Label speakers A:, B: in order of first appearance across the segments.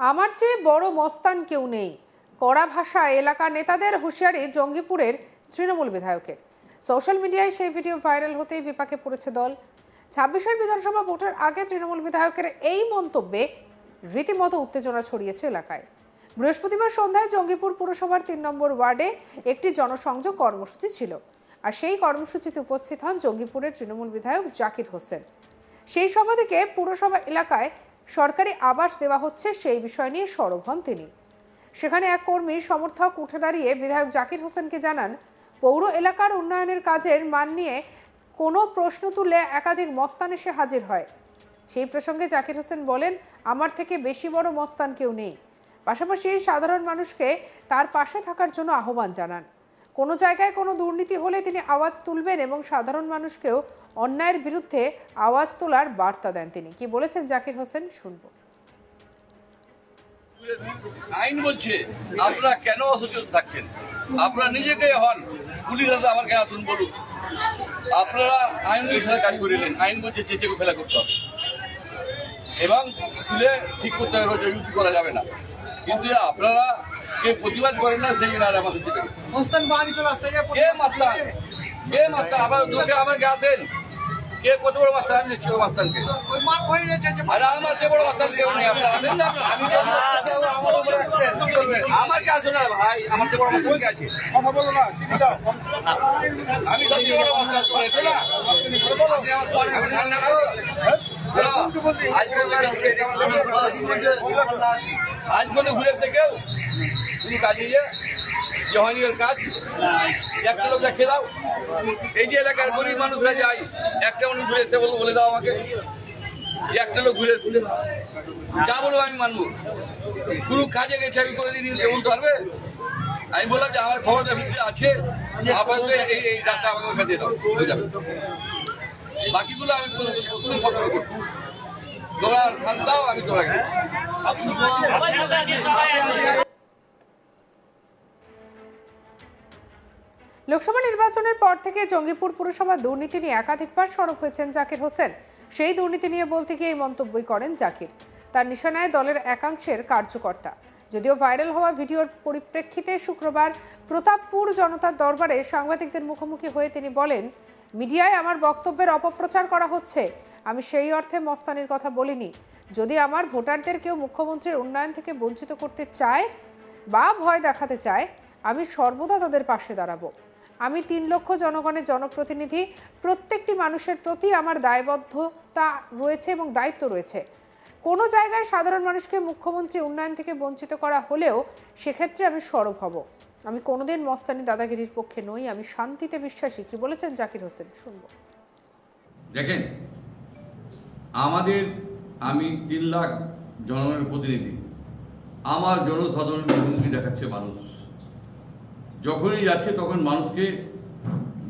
A: আমার চেয়ে বড় মস্তান কেউ নেই। কড়া ভাষা এলাকার নেতাদের হুঁশিয়ারি জঙ্গিপুরের তৃণমূল বিধায়কের। সোশ্যাল মিডিয়ায় সেই ভিডিও ভাইরাল হতেই বিপাকে পড়েছে দল। ছাব্বিশের বিধানসভা ভোটের আগে তৃণমূল বিধায়কের এই মন্তব্যে রীতিমতো উত্তেজনা ছড়িয়েছে এলাকায়। বৃহস্পতিবার সন্ধ্যায় জঙ্গিপুর পুরসভার তিন নম্বর ওয়ার্ডে একটি জনসংযোগ কর্মসূচি ছিল। আর সেই কর্মসূচিতে উপস্থিত হন জঙ্গিপুরের তৃণমূল বিধায়ক জাকির হোসেন। সেই সভা থেকে পুরসভা এলাকায় সরকারি আবাস দেওয়া হচ্ছে সেই বিষয় নিয়ে সরব হন তিনি। সেখানে এক কর্মী সমর্থক উঠে দাঁড়িয়ে বিধায়ক জাকির হোসেনকে জানান, পৌর এলাকার উন্নয়নের কাজের মান নিয়ে কোনো প্রশ্ন তুলে একাধিক মস্তান এসে হাজির হয়। সেই প্রসঙ্গে জাকির হোসেন বলেন, আমার থেকে বেশি বড় মস্তান কেউ নেই। পাশাপাশি সাধারণ মানুষকে তার পাশে থাকার জন্য আহ্বান জানান। কোনো জায়গায় কোনো দুর্নীতি হলে তিনি আওয়াজ তুলবেন এবং সাধারণ মানুষকেও অন্যায়ের বিরুদ্ধে আওয়াজ তোলার বার্তা দেন তিনি। কি বলেছেন জাকির হোসেন, শুনব।
B: আইন বলছে, আপনারা কেন অসচেতন থাকছেন? আপনারা নিজেকে হন। পুলিশ আছে, আমার কাছে আসুন বলুন। আপনারা আইন সাথে কাজ করিলেন আইন বলছে চেঁচে ফেলা করতে হবে। এবং তুলে ঠিক করতে হবে জমি করা যাবে না। কিন্তু আপনারা কে প্রতিবাদ করেন না সেই আর আমাদের
C: যে
B: কে মাস্তান? কে মাস্তান? আবার আমার কে আছেন কে কত বড় মাস্তান আমি ওই মাস্তানকে।
C: হয়ে যে
B: আর আমার চেয়ে বড় মাস্তান কেউ নেই আপনারা আছেন না? আমি
C: আমার কি
B: আছে? না ভাই? আমার চেয়ে বড় মাস্তান কে আছে?
C: কথা বলো না দাও।
B: আমি সবচেয়ে বড় করে না? খাব। হ্যালো, আজ পর্যন্ত ঘুরেছে কেউ? তুমি কাজে যে ওর কাজ একটা লোক দেখে দাও। এই যে এলাকার গরিব মানুষরা যায়, একটা মানুষ ঘুরে এসে বলো বলে দাও আমাকে। একটা লোক ঘুরে এসেছে যা বলব আমি মানবো। গুরু কাজে গেছে, আমি করে দিই কেমন পারবে? আমি বললাম যে, আমার খবর আছে আপাতত এই এই ডাক্তার আমাকে ওখানে দিয়ে দাও। হয়ে যাবে। বাকিগুলো আমি প্রথমে খবর করব তোমরা সাথ দাও আমি তোমাকে
A: লোকসভা নির্বাচনের পর থেকে জঙ্গিপুর পুরসভা দুর্নীতি নিয়ে একাধিকবার সরব হয়েছেন জাকির হোসেন। সেই দুর্নীতি নিয়ে বলতে গিয়ে এই মন্তব্যই করেন জাকির। তার নিশানায় দলের একাংশের কার্যকর্তা। যদিও ভাইরাল হওয়া ভিডিওর পরিপ্রেক্ষিতে শুক্রবার প্রতাপপুর জনতার দরবারে সাংবাদিকদের মুখোমুখি হয়ে তিনি বলেন, মিডিয়ায় আমার বক্তব্যের অপপ্রচার করা হচ্ছে। আমি সেই অর্থে মস্তানির কথা বলিনি। যদি আমার ভোটারদের কেউ মুখ্যমন্ত্রীর উন্নয়ন থেকে বঞ্চিত করতে চায় বা ভয় দেখাতে চায়, আমি সর্বদা তাদের পাশে দাঁড়াবো। আমি তিন লক্ষ জনগণের জনপ্রতিনিধি। প্রত্যেকটি মানুষের প্রতি আমার দায়বদ্ধতা রয়েছে এবং দায়িত্ব রয়েছে। কোনো জায়গায় সাধারণ মানুষকে মুখ্যমন্ত্রী উন্নয়ন থেকে বঞ্চিত করা হলেও সেক্ষেত্রে আমি সরব হব। আমি কোনোদিন মস্তানি দাদাগিরির পক্ষে নই, আমি শান্তিতে বিশ্বাসী। কি বলেছেন জাকির হোসেন? শুনব।
D: দেখেন, আমাদের আমি তিন লাখ জনগণের প্রতিনিধি। আমার জনসাধারণের মুখোমুখি দেখাচ্ছে মানুষ। যখনই যাচ্ছে তখন মানুষকে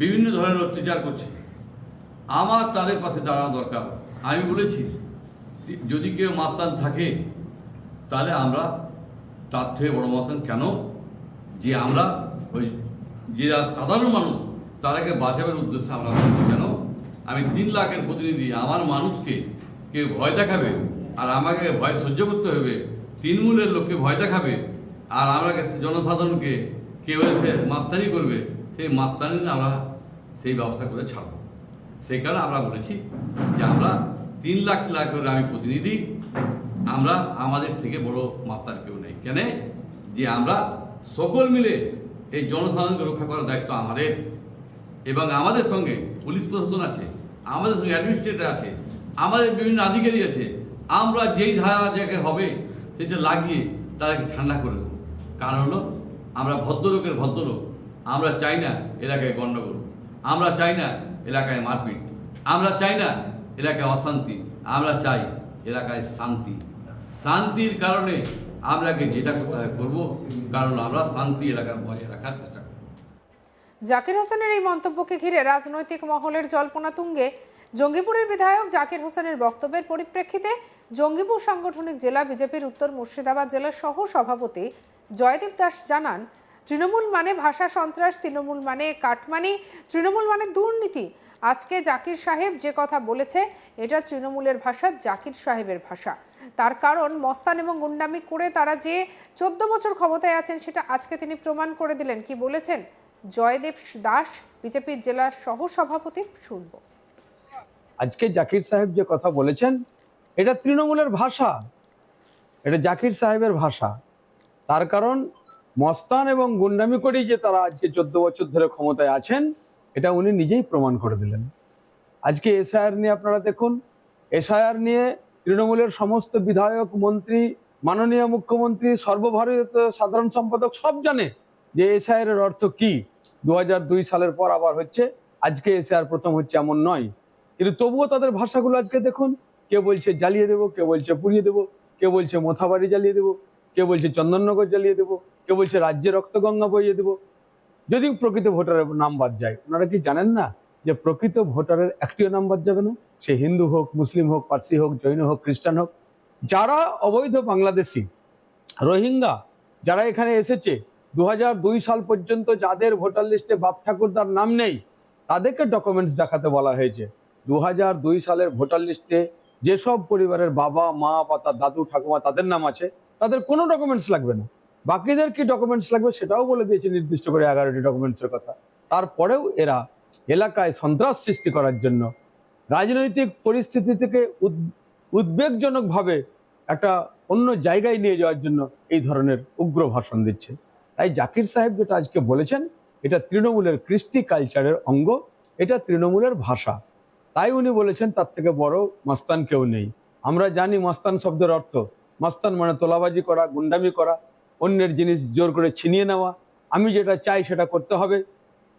D: বিভিন্ন ধরনের অত্যাচার করছে। আমার তাদের পাশে দাঁড়ানো দরকার। আমি বলেছি, যদি কেউ মাস্তান থাকে, তাহলে আমরা তার থেকে বড় মাস্তান কেন? যে আমরা ওই যে সাধারণ মানুষ, তারাকে বাঁচাবার উদ্দেশ্যে আমরা কেন? আমি তিন লাখের প্রতিনিধি, আমার মানুষকে কেউ ভয় দেখাবে আর আমাকে ভয় সহ্য করতে হবে। তৃণমূলের লোককে ভয় দেখাবে আর আমরা জনসাধারণকে কেউ এসে মাস্তানি করবে, সেই মাস্তানি আমরা সেই ব্যবস্থা করে ছাড়বো। সেই কারণে আমরা বলেছি যে আমরা তিন লাখ লাখ করে আমি প্রতিনিধি, আমরা আমাদের থেকে বড় মাস্টার কেউ নেই। কেন? যে আমরা সকল মিলে এই জনসাধারণকে রক্ষা করার দায়িত্ব আমাদের এবং আমাদের সঙ্গে পুলিশ প্রশাসন আছে, আমাদের সঙ্গে অ্যাডমিনিস্ট্রেটর আছে, আমাদের বিভিন্ন আধিকারিক আছে, আমরা যেই ধারা জায়গায় হবে সেটা লাগিয়ে তাদেরকে ঠান্ডা করে দেবো। কারণ হলো আমরা ভদ্রলোকের ভদ্রলোক, আমরা চাই না এলাকায় গণ্ডগোল, আমরা চাই না এলাকায় মারপিট, আমরা চাই না এলাকায় অশান্তি, আমরা চাই এলাকায় শান্তি। শান্তির কারণে আমরাকে যেটা করতে করব, কারণ আমরা শান্তি এলাকার বজায় রাখার চেষ্টা করব।
A: জাকির হোসেনের এই মন্তব্যকে ঘিরে রাজনৈতিক মহলের জল্পনা তুঙ্গে। জঙ্গিপুরের বিধায়ক জাকির হোসেনের বক্তব্যের পরিপ্রেক্ষিতে জঙ্গিপুর সাংগঠনিক জেলা বিজেপির উত্তর মুর্শিদাবাদ জেলার সহ সভাপতি জয়দীপ দাস জানান, তৃণমূল মানে ভাষা সন্ত্রাস, তৃণমূল মানে কাটমানি, তৃণমূল মানে দুর্নীতি। আজকে জাকির সাহেব যে কথা বলেছে, এটা তৃণমূলের ভাষা, জাকির সাহেবের ভাষা। তার কারণ মস্তান এবং গুন্ডামি করে তারা যে চোদ্দ বছর ক্ষমতায় আছেন, সেটা আজকে তিনি প্রমাণ করে দিলেন। কি বলেছেন? জয়দেব দাস বিজেপির জেলা সহ সভাপতি শুনব।
E: আজকে জাকির সাহেব যে কথা বলেছেন, এটা তৃণমূলের ভাষা। এটা জাকির সাহেবের ভাষা। তার কারণ মস্তান এবং গুন্ডামি করেই যে তারা আজকে চোদ্দ বছর ধরে ক্ষমতায় আছেন, এটা উনি নিজেই প্রমাণ করে দিলেন। আজকে এসআইআর নিয়ে আপনারা দেখুন, এসআইআর নিয়ে তৃণমূলের সমস্ত বিধায়ক, মন্ত্রী, মাননীয় মুখ্যমন্ত্রী, সর্বভারতীয় সাধারণ সম্পাদক সব জানে যে এসআইআর এর অর্থ কি। দু হাজার দুই সালের পর আবার হচ্ছে, আজকে এসআইআর প্রথম হচ্ছে এমন নয়। কিন্তু তবুও তাদের ভাষাগুলো আজকে দেখুন, কেউ বলছে জ্বালিয়ে দেবো, কেউ বলছে পুড়িয়ে দেবো, কেউ বলছে মোথাবাড়ি জ্বালিয়ে দেবো। কেউ বলছে চন্দননগর জ্বালিয়ে দেবো, কেউ বলছে রাজ্যে রক্তগঙ্গা বইয়ে দেবো। যদি প্রকৃত ভোটারের নাম বাদ যায়, ওনারা কি জানেন না যে প্রকৃত ভোটারের একটিও নাম বাদ যাবে না? সে হিন্দু হোক, মুসলিম হোক, পার্সি হোক, জৈন হোক, খ্রিস্টান হোক, যারা অবৈধ বাংলাদেশি, রোহিঙ্গা, যারা এখানে এসেছে দু হাজার দুই সাল পর্যন্ত যাদের ভোটার লিস্টে বাপ ঠাকুরদার নাম নেই, তাদেরকে ডকুমেন্টস দেখাতে বলা হয়েছে। দু হাজার দুই সালের ভোটার লিস্টে যেসব পরিবারের বাবা, মা বা তার দাদু, ঠাকুমা তাদের নাম আছে তাদের কোনো ডকুমেন্টস লাগবে না। বাকিদের কি ডকুমেন্টস লাগবে সেটাও বলে দিয়েছে নির্দিষ্ট করে এগারোটি ডকুমেন্টসের কথা। তারপরেও এরা এলাকায় সন্ত্রাস সৃষ্টি করার জন্য রাজনৈতিক পরিস্থিতি থেকে উদ- উদ্বেগজনকভাবে একটা অন্য জায়গায় নিয়ে যাওয়ার জন্য এই ধরনের উগ্র ভাষণ দিচ্ছে। তাই জাকির সাহেব যেটা আজকে বলেছেন, এটা তৃণমূলের কৃষ্টি কালচারের অঙ্গ, এটা তৃণমূলের ভাষা। তাই উনি বলেছেন, তার থেকে বড় মাস্তান কেউ নেই। আমরা জানি মাস্তান শব্দের অর্থ মাস্তান মানে তোলাবাজি করা, গুন্ডামি করা, অন্যের জিনিস জোর করে ছিনিয়ে নেওয়া। আমি যেটা চাই সেটা করতে হবে।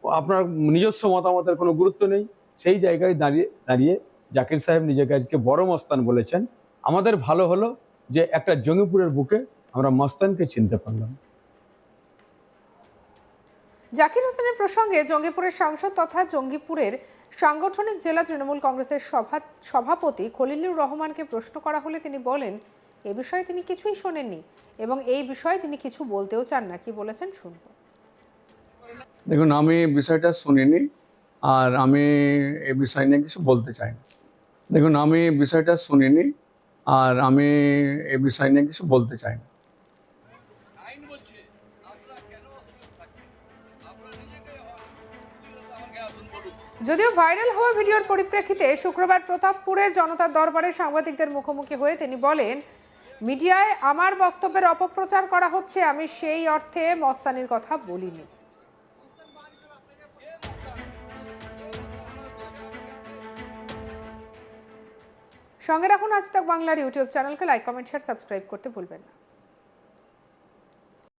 E: আপনার নিজস্ব মতামতের কোনো গুরুত্ব নেই। সেই জায়গায় দাঁড়িয়ে দাঁড়িয়ে জাকির সাহেব নিজেকে আজকে বড় মস্তান বলেছেন। আমাদের ভালো হলো যে একটা জঙ্গিপুরের বুকে আমরা মস্তানকে চিনতে পারলাম।
A: জাকির হোসেনের প্রসঙ্গে জঙ্গিপুরের সাংসদ তথা জঙ্গিপুরের সাংগঠনিক জেলা তৃণমূল কংগ্রেসের সভা, সভাপতি খলিলুর রহমানকে প্রশ্ন করা হলে তিনি বলেন এ বিষয়ে তিনি কিছুই শোনেননি এবং এই বিষয়ে তিনি কিছু বলতেও চান না। কি বলেছেন শুনব।
F: দেখুন আমি বিষয়টা শুনিনি আর আমি এ বিষয় নিয়ে কিছু বলতে চাই না দেখুন আমি বিষয়টা শুনিনি আর আমি এ বিষয় নিয়ে কিছু বলতে চাই না
A: যদিও ভাইরাল হওয়া ভিডিওর পরিপ্রেক্ষিতে শুক্রবার প্রতাপপুরের জনতার দরবারে সাংবাদিকদের মুখোমুখি হয়ে তিনি বলেন মিডিয়ায় আমার বক্তব্যের অপপ্রচার করা হচ্ছে, আমি সেই অর্থে মস্তানির কথা বলিনি। সঙ্গে রাখুন আজ তক বাংলার ইউটিউব চ্যানেলকে, লাইক, কমেন্ট, শেয়ার, সাবস্ক্রাইব করতে ভুলবেন না।